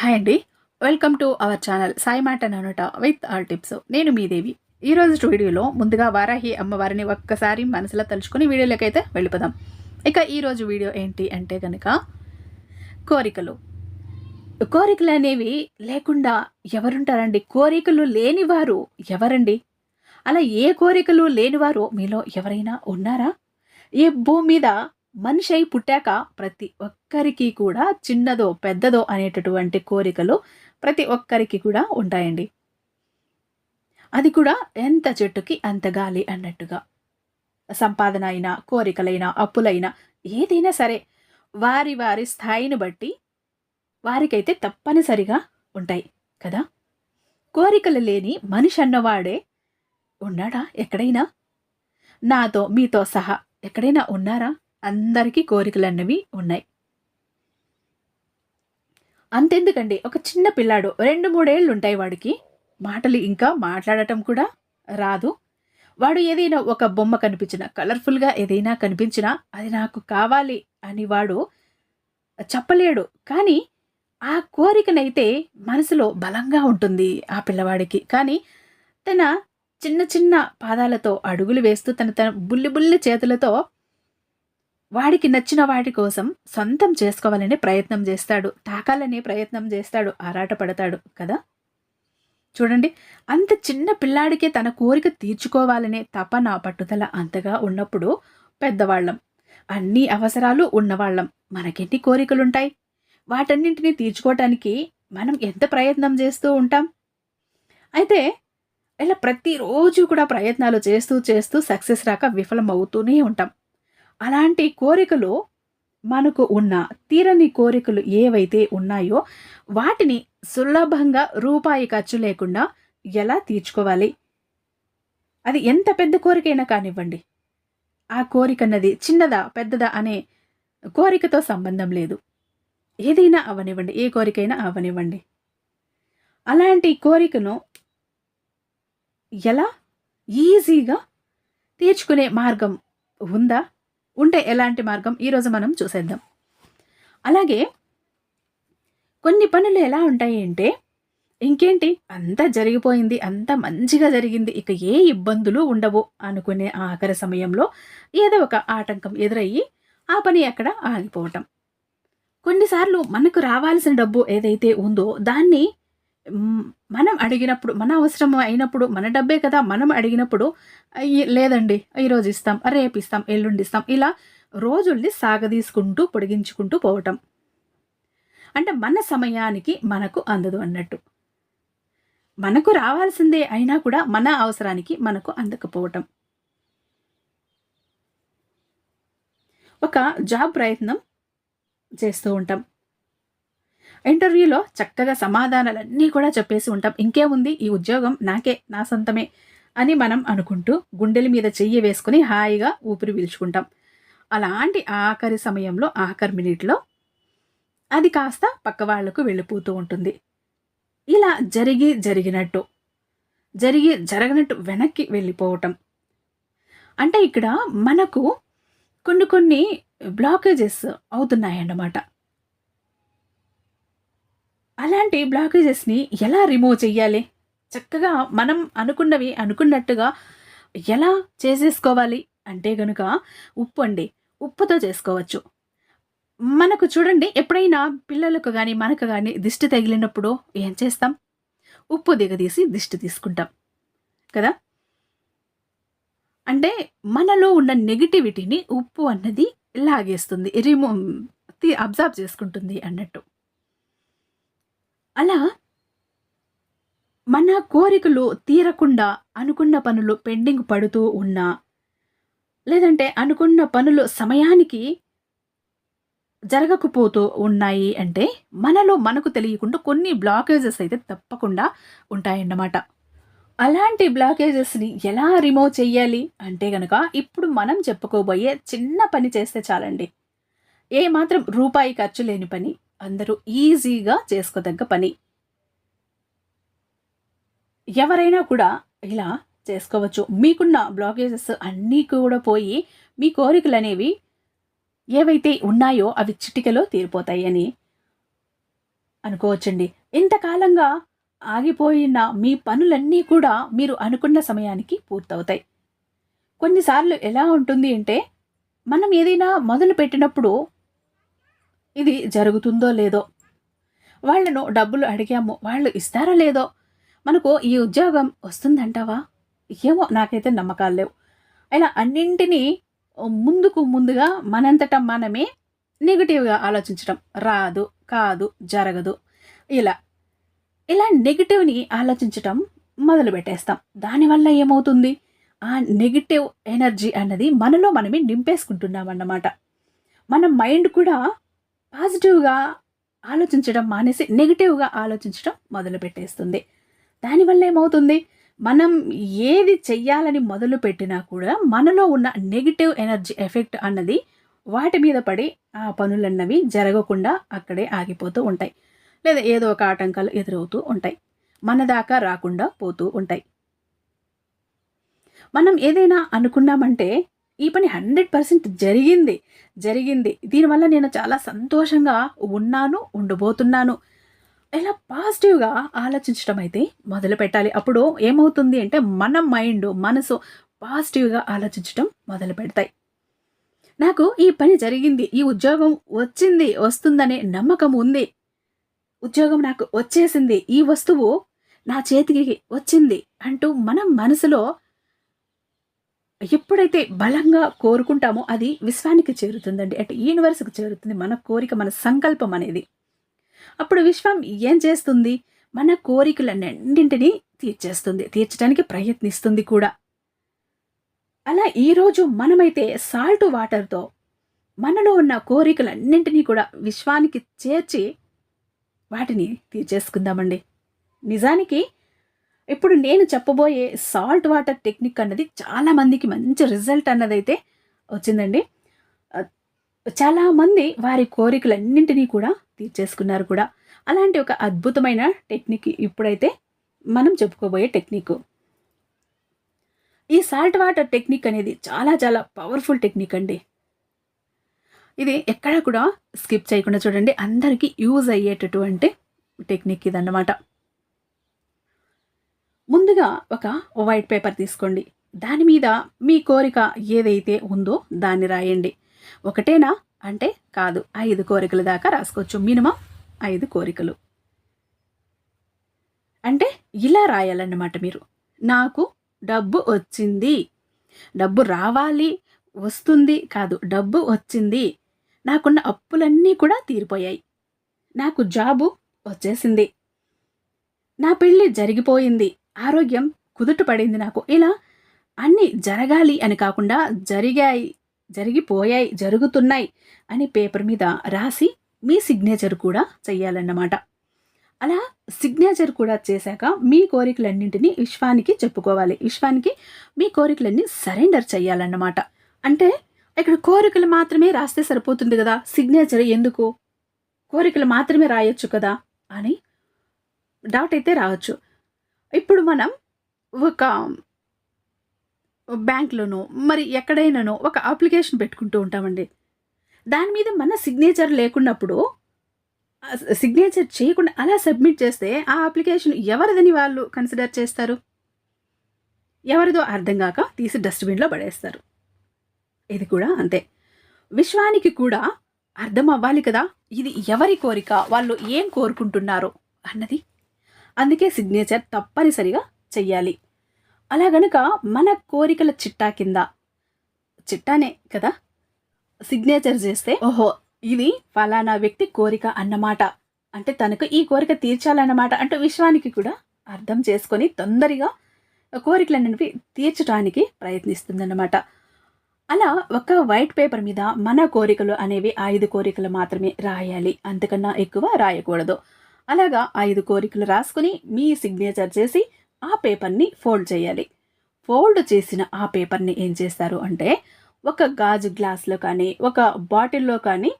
Hi అండి. Welcome to our channel Sai మాట అనట విత్ ఆల్ టిప్స్ నేను మీ దేవి. ఈ రోజు వీడియోలో ముందుగా వారాహి అమ్మవారిని ఒక్కసారి మనసులో తలుచుకుని వీడియోలోకి అయితే వెళ్ళిపోదాం. ఇక ఈరోజు వీడియో ఏంటి అంటే కనుక కోరికలు. కోరికలు అనేవి లేకుండా ఎవరుంటారండి? కోరికలు లేనివారు ఎవరండి? అలా ఏ కోరికలు లేనివారు మీలో ఎవరైనా ఉన్నారా? ఈ భూమి మీద మనిషి అయి పుట్టాక ప్రతి ఒక్కరికి కూడా చిన్నదో పెద్దదో అనేటటువంటి కోరికలు ప్రతి ఒక్కరికి కూడా ఉంటాయండి. అది కూడా ఎంత చెట్టుకి అంత గాలి అన్నట్టుగా. సంపాదన అయినా కోరికలైనా అప్పులైనా ఏదైనా సరే వారి వారి స్థాయిని బట్టి వారికైతే తప్పనిసరిగా ఉంటాయి కదా. కోరికలు లేని మనిషి అన్నవాడే ఉన్నాడా? ఎక్కడైనా? నాతో మీతో సహా ఎక్కడైనా ఉన్నారా? అందరికీ కోరికలు అన్నవి ఉన్నాయి. అంతెందుకండి ఒక చిన్న పిల్లాడు రెండు మూడేళ్ళు ఉంటాయి వాడికి. మాటలు ఇంకా మాట్లాడటం కూడా రాదు. వాడు ఏదైనా ఒక బొమ్మ కనిపించినా కలర్ఫుల్గా ఏదైనా కనిపించినా అది నాకు కావాలి అని వాడు చెప్పలేడు. కానీ ఆ కోరికనైతే మనసులో బలంగా ఉంటుంది ఆ పిల్లవాడికి. కానీ తన చిన్న చిన్న పాదాలతో అడుగులు వేస్తూ తన తన బుల్లి బుల్లి చేతులతో వాడికి నచ్చిన వాటి కోసం సొంతం చేసుకోవాలనే ప్రయత్నం చేస్తాడు. తాకాలనే ప్రయత్నం చేస్తాడు. ఆరాటపడతాడు కదా? చూడండి అంత చిన్న పిల్లాడికే తన కోరిక తీర్చుకోవాలనే తపన పట్టుదల అంతగా ఉన్నప్పుడు పెద్దవాళ్ళం. అన్ని అవసరాలు ఉన్నవాళ్ళం. మనకెన్ని కోరికలుంటాయి? వాటన్నింటినీ తీర్చుకోవటానికి మనం ఎంత ప్రయత్నం చేస్తూ ఉంటాం? అయితే ఇలా ప్రతిరోజు కూడా ప్రయత్నాలు చేస్తూ చేస్తూ సక్సెస్ రాక విఫలం అవుతూనే ఉంటాం. అలాంటి కోరికలు మనకు ఉన్న తీరని కోరికలు ఏవైతే ఉన్నాయో వాటిని సులభంగా రూపాయి ఖర్చు లేకుండా ఎలా తీర్చుకోవాలి? అది ఎంత పెద్ద కోరికైనా కానివ్వండి. ఆ కోరిక అన్నది చిన్నదా పెద్దదా అనే కోరికతో సంబంధం లేదు. ఏదైనా అవనివ్వండి ఏ కోరికైనా అవనివ్వండి. అలాంటి కోరికను ఎలా ఈజీగా తీర్చుకునే మార్గం ఉందా? ఉంటే ఎలాంటి మార్గం? ఈరోజు మనం చూసేద్దాం. అలాగే కొన్ని పనులు ఎలా ఉంటాయి అంటే ఇంకేంటి? అంతా జరిగిపోయింది అంత మంచిగా జరిగింది ఇక ఏ ఇబ్బందులు ఉండవు అనుకునే ఆఖరి సమయంలో ఏదో ఒక ఆటంకం ఎదురయ్యి ఆ పని అక్కడ ఆగిపోవటం. కొన్నిసార్లు మనకు రావాల్సిన డబ్బు ఏదైతే ఉందో దాన్ని మనం అడిగినప్పుడు మన అవసరం అయినప్పుడు మన డబ్బే కదా మనం అడిగినప్పుడు లేదండి ఈరోజు ఇస్తాం రేపు ఇస్తాం ఎల్లుండి ఇస్తాం ఇలా రోజుల్ని సాగదీసుకుంటూ పొడిగించుకుంటూ పోవటం. అంటే మన సమయానికి మనకు అందదు అన్నట్టు. మనకు రావాల్సిందే అయినా కూడా మన అవసరానికి మనకు అందకపోవటం. ఒక జాబ్ ప్రయత్నం చేస్తూ ఉంటాం. ఇంటర్వ్యూలో చక్కగా సమాధానాలన్నీ కూడా చెప్పేసి ఉంటాం. ఇంకేముంది? ఈ ఉద్యోగం నాకే నా సొంతమే అని మనం అనుకుంటూ గుండెల మీద చెయ్యి వేసుకుని హాయిగా ఊపిరి పీల్చుకుంటాం. అలాంటి ఆఖరి సమయంలో ఆఖరి మినిట్లో అది కాస్త పక్క వాళ్ళకు వెళ్ళిపోతూ ఉంటుంది. ఇలా జరిగి జరిగినట్టు జరిగి జరగనట్టు వెనక్కి వెళ్ళిపోవటం. అంటే ఇక్కడ మనకు కొన్ని కొన్ని బ్లాకేజెస్ అవుతున్నాయన్నమాట. అలాంటి బ్లాకేజెస్ని ఎలా రిమూవ్ చెయ్యాలి? చక్కగా మనం అనుకున్నవి అనుకున్నట్టుగా ఎలా చేసేసుకోవాలి? అంటే గనుక ఉప్పు అండి. ఉప్పుతో చేసుకోవచ్చు. మనకు చూడండి ఎప్పుడైనా పిల్లలకు కానీ మనకు కానీ దిష్టి తగిలినప్పుడు ఏం చేస్తాం? ఉప్పు దిగదీసి దిష్టి తీసుకుంటాం. కదా? అంటే మనలో ఉన్న నెగిటివిటీని ఉప్పు అన్నది లాగేస్తుంది. రిమూవ్ అబ్జర్వ్ చేసుకుంటుంది అన్నట్టు. అలా మన కోరికలు తీరకుండా అనుకున్న పనులు పెండింగ్ పడుతూ ఉన్నా లేదంటే అనుకున్న పనులు సమయానికి జరగకపోతూ ఉన్నాయి అంటే మనలో మనకు తెలియకుండా కొన్ని బ్లాకేజెస్ అయితే తప్పకుండా ఉంటాయన్నమాట. అలాంటి బ్లాకేజెస్ని ఎలా రిమూవ్ చేయాలి అంటే గనక ఇప్పుడు మనం చెప్పుకోబోయే చిన్న పని చేస్తే చాలండి. ఏ మాత్రం రూపాయి ఖర్చు లేని పని అందరూ ఈజీగా చేసుకోదగ్గ పని. ఎవరైనా కూడా ఇలా చేసుకోవచ్చు. మీకున్న బ్లాకేజెస్ అన్నీ కూడా పోయి మీ కోరికలు అనేవి ఏవైతే ఉన్నాయో అవి చిటికలో తీరిపోతాయని అనుకోవచ్చండి. ఇంతకాలంగా ఆగిపోయిన మీ పనులన్నీ కూడా మీరు అనుకున్న సమయానికి పూర్తవుతాయి. కొన్నిసార్లు ఎలా ఉంటుంది అంటే మనం ఏదైనా మొదలు పెట్టినప్పుడు ఇది జరుగుతుందో లేదో? వాళ్ళను డబ్బులు అడిగాము. వాళ్ళు ఇస్తారో లేదో? మనకు ఈ ఉద్యోగం వస్తుందంటావా? ఏమో నాకైతే నమ్మకాలు లేవు. ఇలా అన్నింటినీ ముందుకు ముందుగా మనంతట మనమే నెగిటివ్గా ఆలోచించడం రాదు కాదు జరగదు. ఇలా ఇలా నెగిటివ్ని ఆలోచించటం మొదలు పెట్టేస్తాం. దానివల్ల ఏమవుతుంది? ఆ నెగిటివ్ ఎనర్జీ అన్నది మనలో మనమే నింపేసుకుంటున్నాం అన్నమాట మన మైండ్ కూడా పాజిటివ్గా ఆలోచించడం మానేసి నెగిటివ్గా ఆలోచించడం మొదలు పెట్టేస్తుంది. దానివల్ల ఏమవుతుంది? మనం ఏది చెయ్యాలని మొదలు పెట్టినా కూడా మనలో ఉన్న నెగిటివ్ ఎనర్జీ ఎఫెక్ట్ అన్నది వాటి మీద పడి ఆ పనులన్నవి జరగకుండా అక్కడే ఆగిపోతూ ఉంటాయి. లేదా ఏదో ఒక ఆటంకాలు ఎదురవుతూ ఉంటాయి. మన దాకా రాకుండా పోతూ ఉంటాయి. మనం ఏదైనా అనుకున్నామంటే ఈ పని హండ్రెడ్ పర్సెంట్ జరిగింది. జరిగింది. దీనివల్ల నేను చాలా సంతోషంగా ఉన్నాను ఉండబోతున్నాను. ఇలా పాజిటివ్గా ఆలోచించడం అయితే మొదలు పెట్టాలి. అప్పుడు ఏమవుతుంది అంటే మన మైండ్ మనసు పాజిటివ్గా ఆలోచించడం మొదలు పెడతాయి. నాకు ఈ పని జరిగింది. ఈ ఉద్యోగం వచ్చింది వస్తుందనే నమ్మకం ఉంది. ఉద్యోగం నాకు వచ్చేసింది. ఈ వస్తువు నా చేతికి వచ్చింది అంటూ మనం మనసులో ఎప్పుడైతే బలంగా కోరుకుంటామో అది విశ్వానికి చేరుతుందండి. అంటే యూనివర్స్కి చేరుతుంది మన కోరిక మన సంకల్పం అనేది. అప్పుడు విశ్వం ఏం చేస్తుంది? మన కోరికలన్నింటినీ తీర్చేస్తుంది. తీర్చడానికి ప్రయత్నిస్తుంది కూడా. అలా ఈరోజు మనమైతే సాల్ట్ వాటర్తో మనలో ఉన్న కోరికలన్నింటినీ కూడా విశ్వానికి చేర్చి వాటిని తీర్చేసుకుందామండి. నిజానికి ఇప్పుడు నేను చెప్పబోయే సాల్ట్ వాటర్ టెక్నిక్ అన్నది చాలామందికి మంచి రిజల్ట్ అన్నదైతే వచ్చిందండి. చాలామంది వారి కోరికలన్నింటినీ కూడా తీర్చేసుకున్నారు కూడా. అలాంటి ఒక అద్భుతమైన టెక్నిక్ ఇప్పుడైతే మనం చెప్పుకోబోయే టెక్నిక్ ఈ సాల్ట్ వాటర్ టెక్నిక్ అనేది చాలా చాలా పవర్ఫుల్ టెక్నిక్ అండి. ఇది ఎక్కడ కూడా స్కిప్ చేయకుండా చూడండి. అందరికీ యూజ్ అయ్యేటటువంటి టెక్నిక్ ఇదన్నమాట. ముందుగా ఒక వైట్ పేపర్ తీసుకోండి. దాని మీద మీ కోరిక ఏదైతే ఉందో దాన్ని రాయండి. ఒకటేనా? అంటే కాదు. ఐదు కోరికల దాకా రాసుకోవచ్చు. మినిమం ఐదు కోరికలు. అంటే ఇలా రాయాలన్నమాట మీరు. నాకు డబ్బు వచ్చింది. డబ్బు రావాలి వస్తుంది కాదు డబ్బు వచ్చింది. నాకున్న అప్పులన్నీ కూడా తీరిపోయాయి. నాకు జాబు వచ్చేసింది. నా పెళ్ళి జరిగిపోయింది. ఆరోగ్యం కుదుట పడింది నాకు. ఇలా అన్నీ జరగాలి అని కాకుండా జరిగాయి జరిగిపోయాయి జరుగుతున్నాయి అని పేపర్ మీద రాసి మీ సిగ్నేచర్ కూడా చెయ్యాలన్నమాట. అలా సిగ్నేచర్ కూడా చేశాక మీ కోరికలన్నింటినీ విశ్వానికి చెప్పుకోవాలి. విశ్వానికి మీ కోరికలన్నీ సరెండర్ చేయాలన్నమాట అంటే ఇక్కడ కోరికలు మాత్రమే రాస్తే సరిపోతుంది కదా? సిగ్నేచర్ ఎందుకు? కోరికలు మాత్రమే రాయొచ్చు కదా? అని డౌట్ అయితే రావచ్చు. ఇప్పుడు మనం ఒక బ్యాంక్లోనో మరి ఎక్కడైనానో ఒక అప్లికేషన్ పెట్టుకుంటూ ఉంటామండి. దాని మీద మన సిగ్నేచర్ లేకున్నప్పుడు సిగ్నేచర్ చేయకుండా అలా సబ్మిట్ చేస్తే ఆ అప్లికేషన్ ఎవరిదని వాళ్ళు కన్సిడర్ చేస్తారు? ఎవరిదో అర్థం కాక తీసి డస్ట్బిన్లో పడేస్తారు. ఇది కూడా అంతే. విశ్వానికి కూడా అర్థం అవ్వాలి కదా? ఇది ఎవరి కోరిక? వాళ్ళు ఏం కోరుకుంటున్నారు అన్నది అందుకే సిగ్నేచర్ తప్పనిసరిగా చెయ్యాలి. అలా గనుక మన కోరికల చిట్టా కింద చిట్టానే కదా సిగ్నేచర్ చేస్తే ఓహో. ఇది ఫలానా వ్యక్తి కోరిక అన్నమాట. అంటే తనకు ఈ కోరిక తీర్చాలన్నమాట అంటూ విశ్వానికి కూడా అర్థం చేసుకొని తొందరగా కోరికలన్నిటివి తీర్చడానికి ప్రయత్నిస్తుందన్నమాట. అలా ఒక వైట్ పేపర్ మీద మన కోరికలు అనేవి ఐదు కోరికలు మాత్రమే రాయాలి. అంతకన్నా ఎక్కువ రాయకూడదు. అలాగా ఐదు కోరికలు రాసుకుని మీ సిగ్నేచర్ చేసి ఆ పేపర్ని ఫోల్డ్ చేయాలి. ఫోల్డ్ చేసిన ఆ పేపర్ని ఏం చేస్తారు అంటే ఒక గాజు గ్లాస్లో కానీ ఒక బాటిల్లో కానీ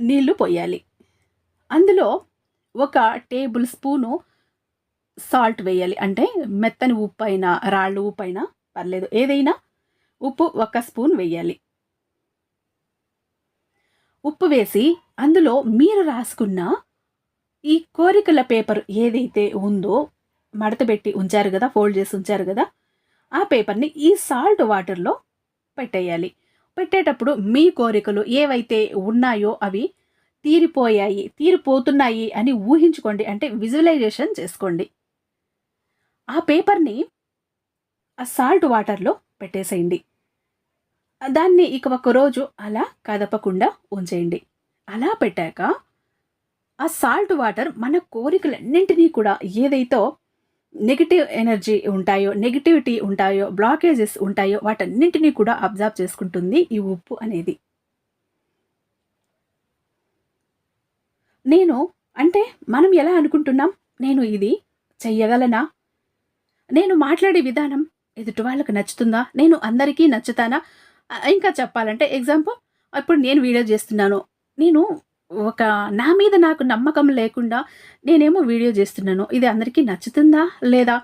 నీళ్ళు పోయాలి. అందులో ఒక టేబుల్ స్పూను సాల్ట్ వేయాలి. అంటే మెత్తని ఉప్పు అయినా రాళ్ళు ఉప్పు అయినా పర్లేదు ఏదైనా ఉప్పు ఒక స్పూన్ వేయాలి. ఉప్పు వేసి అందులో మీరు రాసుకున్న ఈ కోరికల పేపర్ ఏదైతే ఉందో మడతపెట్టి ఉంచారు కదా ఫోల్డ్ చేసి ఉంచారు కదా ఆ పేపర్ని ఈ సాల్ట్ వాటర్లో పెట్టేయాలి. పెట్టేటప్పుడు మీ కోరికలు ఏవైతే ఉన్నాయో అవి తీరిపోయాయి తీరిపోతున్నాయి అని ఊహించుకోండి. అంటే విజువలైజేషన్ చేసుకోండి. ఆ పేపర్ని ఆ సాల్ట్ వాటర్లో పెట్టేసేయండి. దాన్ని ఇక ఒక రోజు అలా కదపకుండా ఉంచేయండి. అలా పెట్టాక ఆ సాల్ట్ వాటర్ మన కోరికలన్నింటినీ కూడా ఏదైతే నెగిటివ్ ఎనర్జీ ఉంటాయో నెగిటివిటీ ఉంటాయో బ్లాకేజెస్ ఉంటాయో వాటన్నింటినీ కూడా అబ్జర్వ్ చేసుకుంటుంది ఈ ఉప్పు అనేది. నేను అంటే మనం ఎలా అనుకుంటున్నాం? నేను ఇది చెయ్యగలనా? నేను మాట్లాడే విధానం ఎదుటి వాళ్ళకి నచ్చుతుందా? నేను అందరికీ నచ్చుతానా? ఇంకా చెప్పాలంటే ఎగ్జాంపుల్ ఇప్పుడు నేను వీడియో చేస్తున్నాను. నేను ఒక నా మీద నాకు నమ్మకం లేకుండా నేనేమో వీడియో చేస్తున్నాను. ఇది అందరికీ నచ్చుతుందా? లేదా?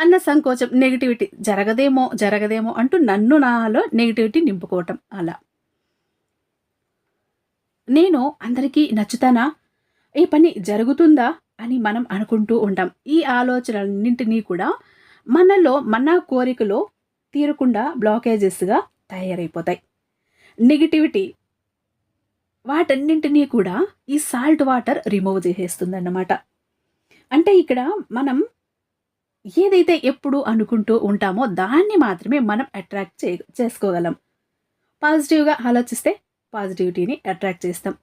అన్న సంకోచం నెగిటివిటీ జరగదేమో జరగదేమో అంటూ నన్ను నాలో నెగిటివిటీ నింపుకోవటం అలా. నేను అందరికీ నచ్చుతానా? ఈ పని జరుగుతుందా? అని మనం అనుకుంటూ ఉంటాం. ఈ ఆలోచనలన్నింటినీ కూడా మనలో మన కోరికలో తీరకుండా బ్లాకేజెస్గా తయారైపోతాయి. నెగిటివిటీ వాటన్నింటినీ కూడా ఈ సాల్ట్ వాటర్ రిమూవ్ చేసేస్తుందన్నమాట. అంటే ఇక్కడ మనం ఏదైతే ఎప్పుడు అనుకుంటూ ఉంటామో దాన్ని మాత్రమే మనం అట్రాక్ట్ చే చేసుకోగలం. పాజిటివ్గా ఆలోచిస్తే పాజిటివిటీని అట్రాక్ట్ చేస్తాం.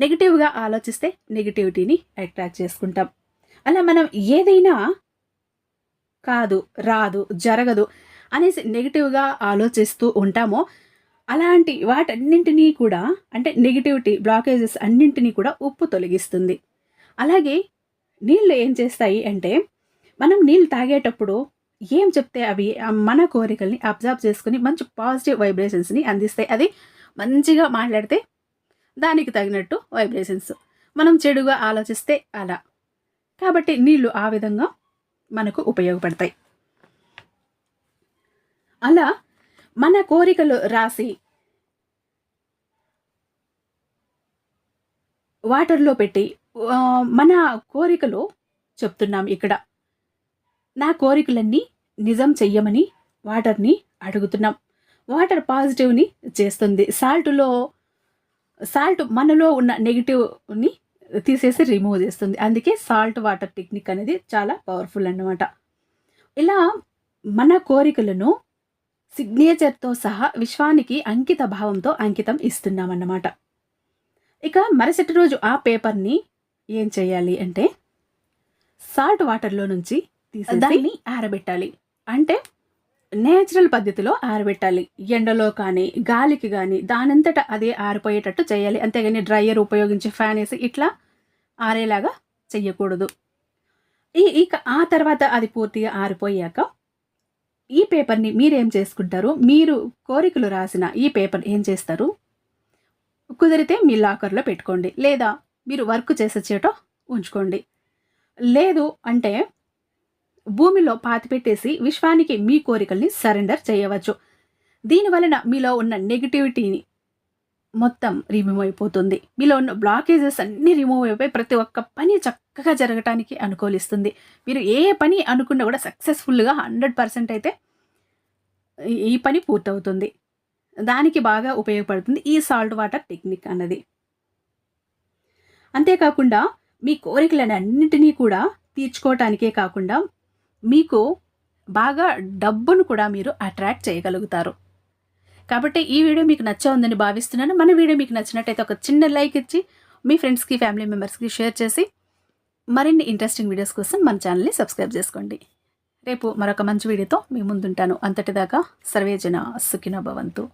నెగిటివ్గా ఆలోచిస్తే నెగిటివిటీని అట్రాక్ట్ చేసుకుంటాం. అలా మనం ఏదైనా కాదు రాదు జరగదు అనేసి నెగిటివ్గా ఆలోచిస్తూ ఉంటామో అలాంటి వాటన్నింటినీ కూడా అంటే నెగిటివిటీ బ్లాకేజెస్ అన్నింటినీ కూడా ఉప్పు తొలగిస్తుంది. అలాగే నీళ్ళు ఏం చేస్తాయి అంటే మనం నీళ్ళు తాగేటప్పుడు ఏం చెప్తే అవి మన కోరికల్ని అబ్జర్వ్ చేసుకుని మంచి పాజిటివ్ వైబ్రేషన్స్ని అందిస్తాయి. అది మంచిగా మాట్లాడితే దానికి తగినట్టు వైబ్రేషన్స్ మనం చెడుగా ఆలోచిస్తే అలా. కాబట్టి నీళ్ళు ఆ విధంగా మనకు ఉపయోగపడతాయి. అలా మన కోరికలు రాసి వాటర్లో పెట్టి మన కోరికలు చెప్తున్నాం ఇక్కడ. నా కోరికలన్నీ నిజం చెయ్యమని వాటర్ని అడుగుతున్నాం. వాటర్ పాజిటివ్ని చేస్తుంది. సాల్ట్లో సాల్ట్ మనలో ఉన్న నెగిటివ్ని తీసేసి రిమూవ్ చేస్తుంది. అందుకే సాల్ట్ వాటర్ టెక్నిక్ అనేది చాలా పవర్ఫుల్ అన్నమాట. ఇలా మన కోరికలను సిగ్నేచర్తో సహా విశ్వానికి అంకిత భావంతో అంకితం ఇస్తున్నామన్నమాట. ఇక మరుసటి రోజు ఆ పేపర్ని ఏం చేయాలి అంటే సాల్ట్ వాటర్లో నుంచి తీసి దాన్ని ఆరబెట్టాలి. అంటే నేచురల్ పద్ధతిలో ఆరబెట్టాలి. ఎండలో కానీ గాలికి కానీ దానంతట అదే ఆరిపోయేటట్టు చేయాలి. అంతేగాని డ్రైయర్ ఉపయోగించి ఫ్యాన్ వేసి ఇట్లా ఆరేలాగా చెయ్యకూడదు. ఈ ఇక ఆ తర్వాత అది పూర్తిగా ఆరిపోయాక ఈ పేపర్ని మీరేం చేసుకుంటారు? మీరు కోరికలు రాసిన ఈ పేపర్ ఏం చేస్తారు? కుదిరితే మీ లాకర్లో పెట్టుకోండి. లేదా మీరు వర్క్ చేసే చోట ఉంచుకోండి. లేదు అంటే భూమిలో పాతి పెట్టేసి విశ్వానికి మీ కోరికల్ని సరెండర్ చేయవచ్చు. దీనివలన మీలో ఉన్న నెగిటివిటీని మొత్తం రిమూవ్ అయిపోతుంది. మీలో ఉన్న బ్లాకేజెస్ అన్నీ రిమూవ్ అయిపోయి ప్రతి ఒక్క పని చక్కగా జరగటానికి అనుకూలిస్తుంది. మీరు ఏ పని అనుకున్నా కూడా సక్సెస్ఫుల్గా హండ్రెడ్ పర్సెంట్ అయితే ఈ పని పూర్తవుతుంది. దానికి బాగా ఉపయోగపడుతుంది ఈ సాల్ట్ వాటర్ టెక్నిక్ అన్నది. అంతేకాకుండా మీ కోరికలను అన్నింటినీ కూడా తీర్చుకోవటానికే కాకుండా మీకు బాగా డబ్బును కూడా మీరు అట్రాక్ట్ చేయగలుగుతారు. కాబట్టి ఈ వీడియో మీకు నచ్చ ఉందని భావిస్తున్నాను. మన వీడియో మీకు నచ్చినట్టయితే ఒక చిన్న లైక్ ఇచ్చి మీ ఫ్రెండ్స్కి ఫ్యామిలీ మెంబర్స్కి షేర్ చేసి మరిన్ని ఇంట్రెస్టింగ్ వీడియోస్ కోసం మన ఛానల్ని సబ్స్క్రైబ్ చేసుకోండి. రేపు మరొక మంచి వీడియోతో మీ ముందుంటాను. అంతటిదాకా సర్వేజన సుఖిన భవంతు.